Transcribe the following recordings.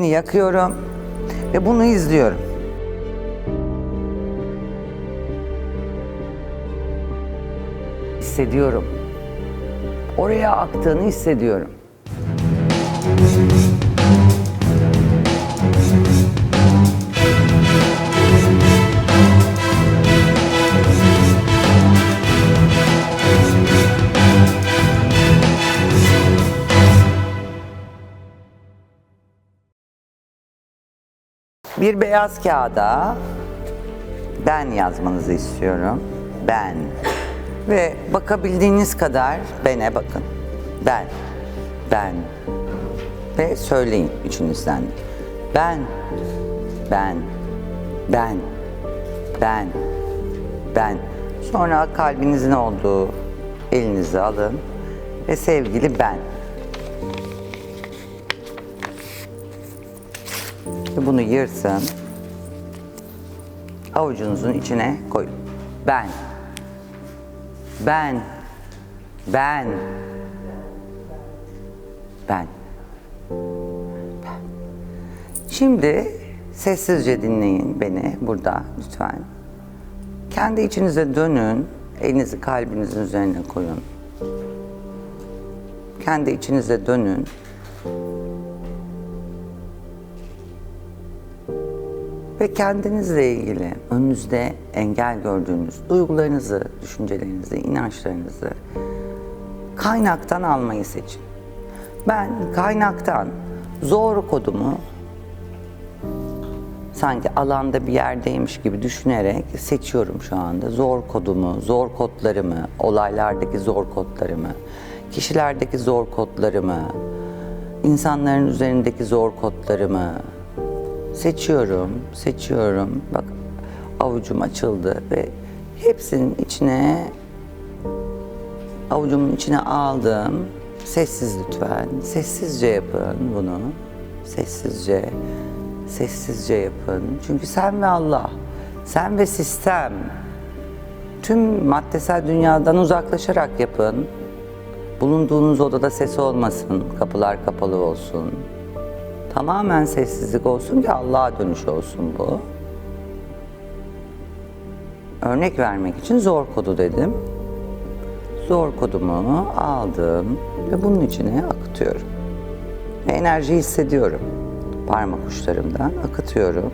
Beni yakıyorum ve bunu izliyorum. Hissediyorum. Oraya aktığını hissediyorum. Bir beyaz kağıda ben yazmanızı istiyorum. Ben. Ve bakabildiğiniz kadar bene bakın. Ben. Ben. Ve söyleyin içinizden. Ben. Ben. Ben. Ben. Ben. Sonra kalbinizin olduğu elinizi alın ve sevgili ben. Bunu yırsın. Avucunuzun içine koyun. Ben. Ben. Ben. Ben. Ben. Şimdi sessizce dinleyin beni burada lütfen. Kendi içinize dönün. Elinizi kalbinizin üzerine koyun. Kendi içinize dönün. Ve kendinizle ilgili önünüzde engel gördüğünüz duygularınızı, düşüncelerinizi, inançlarınızı kaynaktan almayı seçin. Ben kaynaktan zor kodumu sanki alanda bir yerdeymiş gibi düşünerek seçiyorum şu anda. Zor kodumu, zor kodlarımı, olaylardaki zor kodlarımı, kişilerdeki zor kodlarımı, insanların üzerindeki zor kodlarımı, Seçiyorum, seçiyorum. Bak avucum açıldı ve hepsinin içine avucumun içine aldım. Sessiz lütfen. Sessizce yapın bunu. Sessizce. Sessizce yapın. Çünkü sen ve Allah, sen ve sistem tüm maddesel dünyadan uzaklaşarak yapın. Bulunduğunuz odada ses olmasın, kapılar kapalı olsun. Tamamen sessizlik olsun ki Allah'a dönüş olsun bu. Örnek vermek için zor kodu dedim. Zor kodumu aldım ve bunun içine akıtıyorum. Ve enerji hissediyorum. Parmak uçlarımdan akıtıyorum.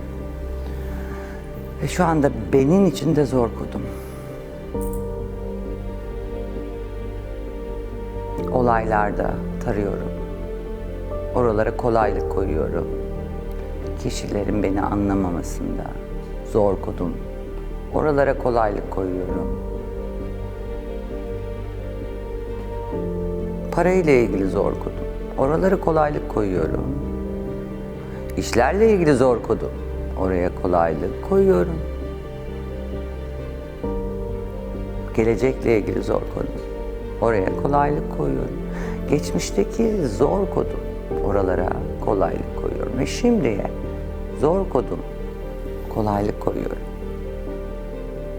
Ve şu anda benim içinde zor kodum. Olaylarda tarıyorum. Oralara kolaylık koyuyorum. Kişilerin beni anlamamasında zor kodum. Oralara kolaylık koyuyorum. Parayla ilgili zor kodum. Oralara kolaylık koyuyorum. İşlerle ilgili zor kodum. Oraya kolaylık koyuyorum. Gelecekle ilgili zor kodum. Oraya kolaylık koyuyorum. Geçmişteki zor kodum. Oralara kolaylık koyuyorum. Ve şimdiye zor kodum. Kolaylık koyuyorum.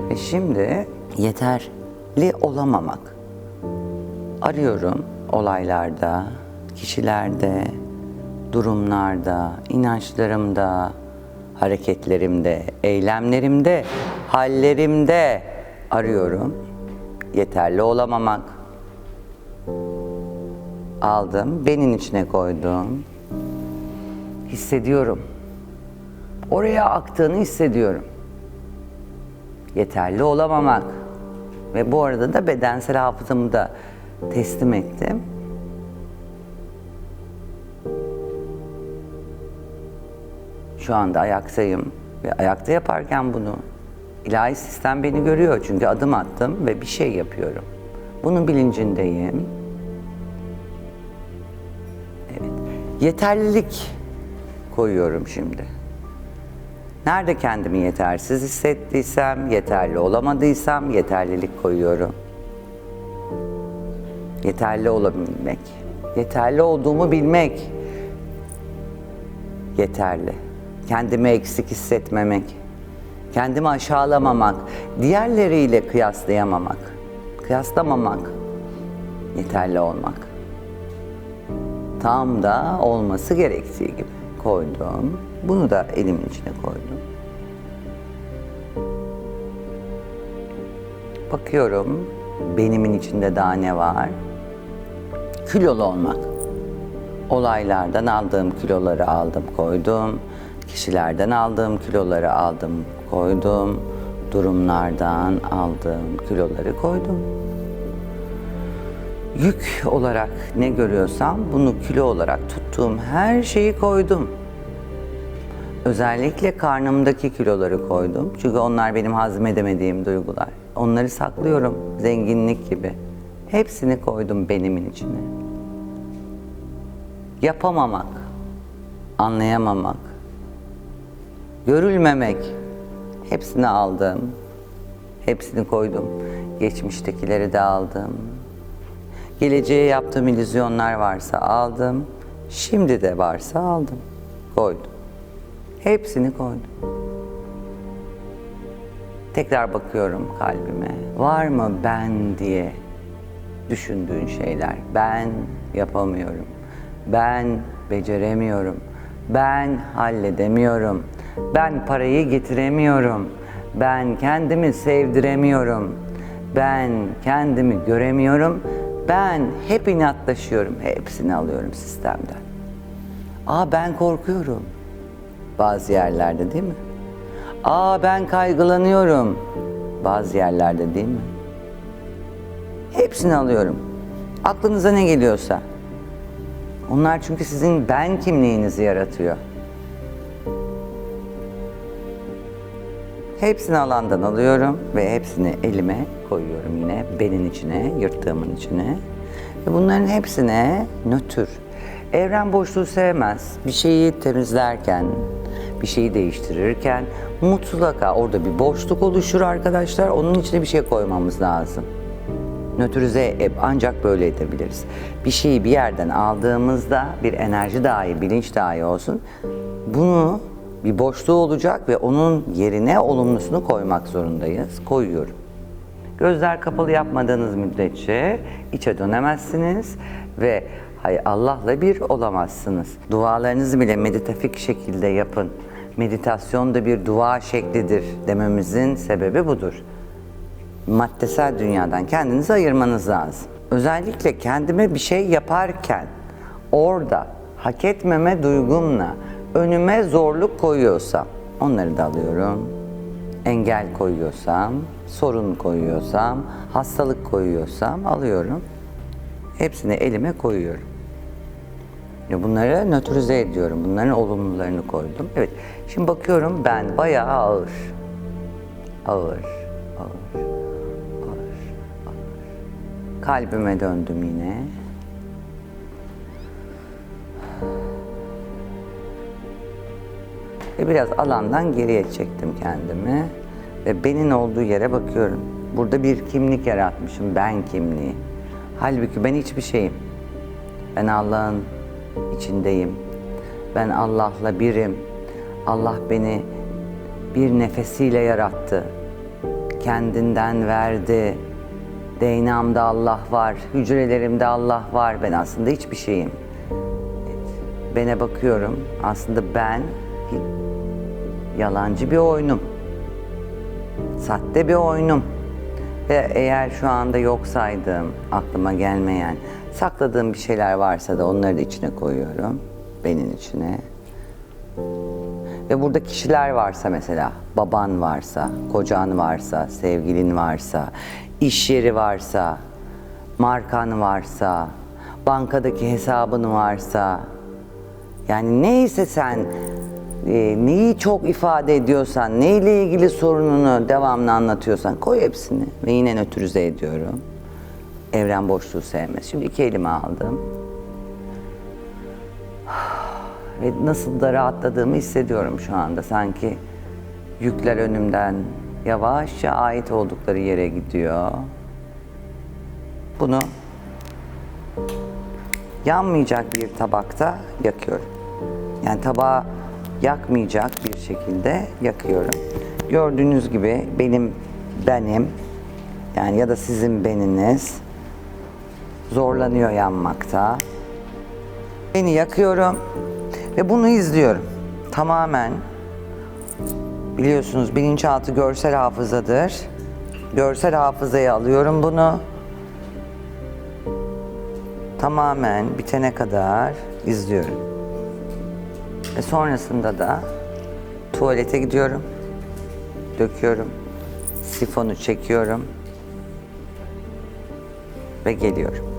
Ve şimdi yeterli olamamak. Arıyorum olaylarda, kişilerde, durumlarda, inançlarımda, hareketlerimde, eylemlerimde, hallerimde arıyorum. Yeterli olamamak. Aldım, benin içine koydum. Hissediyorum. Oraya aktığını hissediyorum. Yeterli olamamak. Ve bu arada da bedensel hafızamı da teslim ettim. Şu anda ayaktayım ve ayakta yaparken bunu ilahi sistem beni görüyor çünkü adım attım ve bir şey yapıyorum. Bunun bilincindeyim. Yeterlilik koyuyorum şimdi. Nerede kendimi yetersiz hissettiysem, yeterli olamadıysam yeterlilik koyuyorum. Yeterli olabilmek, yeterli olduğumu bilmek yeterli. Kendimi eksik hissetmemek, kendimi aşağılamamak, diğerleriyle kıyaslayamamak, kıyaslamamak, yeterli olmak. Tam da olması gerektiği gibi. koydum. Bunu da elimin içine koydum. Bakıyorum benimin içinde daha ne var? Kilolu olmak. Olaylardan aldığım kiloları aldım koydum. Kişilerden aldığım kiloları aldım koydum. Durumlardan aldığım kiloları koydum. Yük olarak ne görüyorsam bunu kilo olarak tuttuğum her şeyi koydum. Özellikle karnımdaki kiloları koydum. Çünkü onlar benim hazmedemediğim duygular. Onları saklıyorum zenginlik gibi. Hepsini koydum benimin içine. Yapamamak, anlayamamak, görülmemek. Hepsini aldım. Hepsini koydum. Geçmiştekileri de aldım. Geleceğe yaptığım illüzyonlar varsa aldım. Şimdi de varsa aldım. Koydum. Hepsini koydum. Tekrar bakıyorum kalbime. Var mı ben diye düşündüğün şeyler? Ben yapamıyorum. Ben beceremiyorum. Ben halledemiyorum. Ben parayı getiremiyorum. Ben kendimi sevdiremiyorum. Ben kendimi göremiyorum. Ben hep inatlaşıyorum. Hepsini alıyorum sistemden. Aa ben korkuyorum. Bazı yerlerde değil mi? Aa ben kaygılanıyorum. Bazı yerlerde değil mi? Hepsini alıyorum. Aklınıza ne geliyorsa. Onlar çünkü sizin ben kimliğinizi yaratıyor. Hepsini alandan alıyorum ve hepsini elime koyuyorum yine benin içine, yırttığımın içine. Ve bunların hepsine nötr. Evren boşluğu sevmez. Bir şeyi temizlerken, bir şeyi değiştirirken mutlaka orada bir boşluk oluşur arkadaşlar. Onun içine bir şey koymamız lazım. Nötrize ancak böyle edebiliriz. Bir şeyi bir yerden aldığımızda bir enerji dahi, bilinç dahi olsun. Bunu bir boşluğu olacak ve onun yerine olumlusunu koymak zorundayız. Koyuyorum. Gözler kapalı yapmadığınız müddetçe içe dönemezsiniz ve hay Allah'la bir olamazsınız. Dualarınızı bile meditatif şekilde yapın. Meditasyon da bir dua şeklidir dememizin sebebi budur maddesel dünyadan kendinizi ayırmanız lazım. Özellikle kendime bir şey yaparken orada hak etmeme duygumla önüme zorluk koyuyorsam onları da alıyorum. Engel koyuyorsam, sorun koyuyorsam, hastalık koyuyorsam alıyorum. Hepsini elime koyuyorum. Bunları nötrize ediyorum. Bunların olumlularını koydum. Evet. Şimdi bakıyorum ben bayağı ağır. Ağır, ağır, ağır, ağır. Kalbime döndüm yine. Ve biraz alandan geriye çektim kendimi. Ve benim olduğu yere bakıyorum. Burada bir kimlik yaratmışım, ben kimliği. Halbuki ben hiçbir şeyim. Ben Allah'ın içindeyim. Ben Allah'la birim. Allah beni bir nefesiyle yarattı. Kendinden verdi. DNA'mda Allah var, hücrelerimde Allah var. Ben aslında hiçbir şeyim. Bene bakıyorum. Aslında ben yalancı bir oyunum. Sahte bir oyunum. Ve eğer şu anda yok saydığım, aklıma gelmeyen, sakladığım bir şeyler varsa da onları da içine koyuyorum. Benim içine. Ve burada kişiler varsa mesela, baban varsa, kocan varsa, sevgilin varsa, iş yeri varsa, markan varsa, bankadaki hesabın varsa, yani neyse sen neyi çok ifade ediyorsan, neyle ilgili sorununu devamlı anlatıyorsan koy hepsini ve yine nötrize ediyorum. Evren boşluğu sevmez. Şimdi iki elime aldım. Ve nasıl da rahatladığımı hissediyorum şu anda. Sanki yükler önümden yavaşça ait oldukları yere gidiyor. Bunu yanmayacak bir tabakta yakıyorum. Yani tabağı yakmayacak bir şekilde yakıyorum. Gördüğünüz gibi benim benim yani ya da sizin beniniz zorlanıyor yanmakta. Beni yakıyorum Ve bunu izliyorum. Tamamen biliyorsunuz bilinçaltı görsel hafızadır. Görsel hafızaya alıyorum bunu. Tamamen bitene kadar izliyorum. Ve sonrasında da tuvalete gidiyorum. Döküyorum. Sifonu çekiyorum. Ve geliyorum.